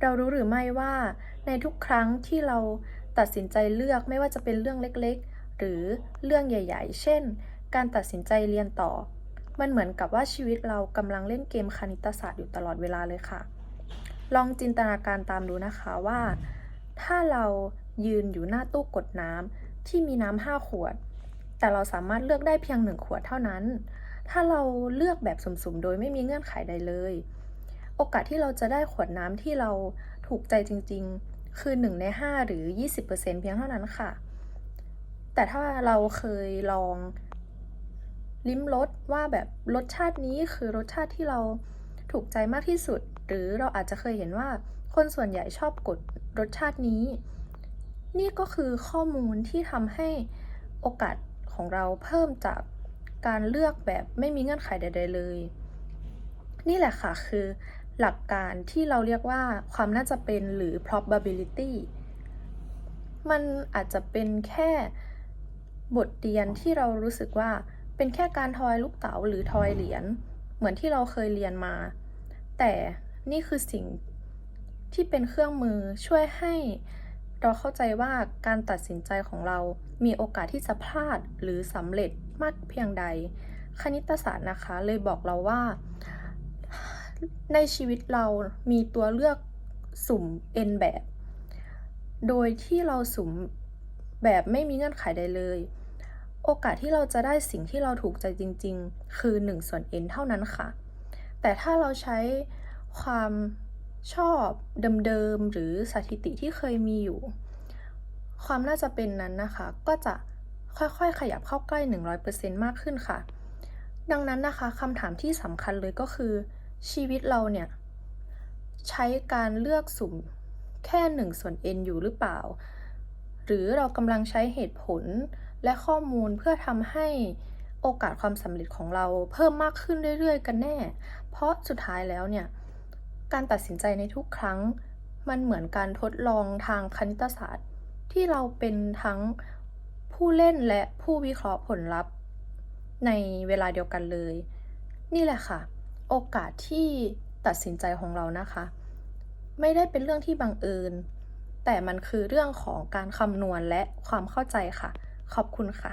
เรารู้หรือไม่ว่า ในทุกครั้งที่เราตัดสินใจเลือกไม่ว่าจะเป็นเรื่องเล็กๆ หรือเรื่องใหญ่ ๆ เช่น การตัดสินใจเรียนต่อ มันเหมือนกับว่าชีวิตเรากำลังเล่นเกมคณิตศาสตร์อยู่ตลอดเวลาเลยค่ะ ลองจินตนาการตามดูนะคะว่า ถ้าเรายืนอยู่หน้าตู้กดน้ำที่มีน้ำห้าขวด แต่เราสามารถเลือกได้เพียงหนึ่งขวดเท่านั้น ถ้าเราเลือกแบบสุ่มๆ โดยไม่มีเงื่อนไขใดเลย โอกาสที่เราจะได้ขวดน้ำที่เราถูกใจจริงๆ คือ 1 ใน 5 หรือ 20%เพียงเท่านั้นค่ะ แต่ถ้าเราเคยลองลิ้มรสว่าแบบรสชาตินี้คือรสชาติที่เราถูกใจมากที่สุด หรือเราอาจจะเคยเห็นว่าคนส่วนใหญ่ชอบกดรสชาตินี้ นี่ก็คือข้อมูลที่ทำให้โอกาสของเราเพิ่มจากการเลือกแบบไม่มีเงื่อนไขใด ๆ เลย นี่แหละค่ะคือ หลักการที่เราเรียกว่าความน่าจะเป็นหรือ probability มันอาจจะเป็นแค่บทเรียนที่เรารู้สึกว่าเป็นแค่การทอยลูกเต๋าหรือทอยเหรียญเหมือนที่เราเคยเรียนมา แต่นี่คือสิ่งที่เป็นเครื่องมือช่วยให้เราเข้าใจว่าการตัดสินใจของเรามีโอกาสที่จะพลาดหรือสำเร็จมากเพียงใด คณิตศาสตร์นะคะเลยบอกเราว่า ในชีวิตเรามีตัวเลือกสุ่ม n แบบ โดยที่เราสุ่มแบบไม่มีเงื่อนไขใดเลย โอกาสที่เราจะได้สิ่งที่เราถูกใจจริง ๆ คือ1ส่วน n เท่านั้นค่ะ แต่ถ้าเราใช้ความชอบเดิมๆหรือสถิติที่เคยมีอยู่ ความน่าจะเป็นนั้นนะคะ ก็จะค่อยๆ ขยับเข้าใกล้ 100%มากขึ้นค่ะ ดังนั้นนะคะคำถามที่สำคัญเลยก็คือ ชีวิตเราเนี่ย ใช้การเลือกสุ่มแค่1ส่วน n อยู่หรือเปล่า หรือเรากำลังใช้เหตุผลและข้อมูลเพื่อทำให้โอกาสความสำเร็จของเราเพิ่มมากขึ้นเรื่อยๆ กันแน่ เพราะสุดท้ายแล้วเนี่ย การตัดสินใจในทุกครั้ง มันเหมือนการทดลองทางคณิตศาสตร์ ที่เราเป็นทั้งผู้เล่นและผู้วิเคราะห์ผลลัพธ์ในเวลาเดียวกันเลย นี่แหละค่ะ โอกาสที่ตัดสินใจของเรานะคะ ไม่ได้เป็นเรื่องที่บังเอิญ แต่มันคือเรื่องของการคำนวณและความเข้าใจค่ะ ขอบคุณค่ะ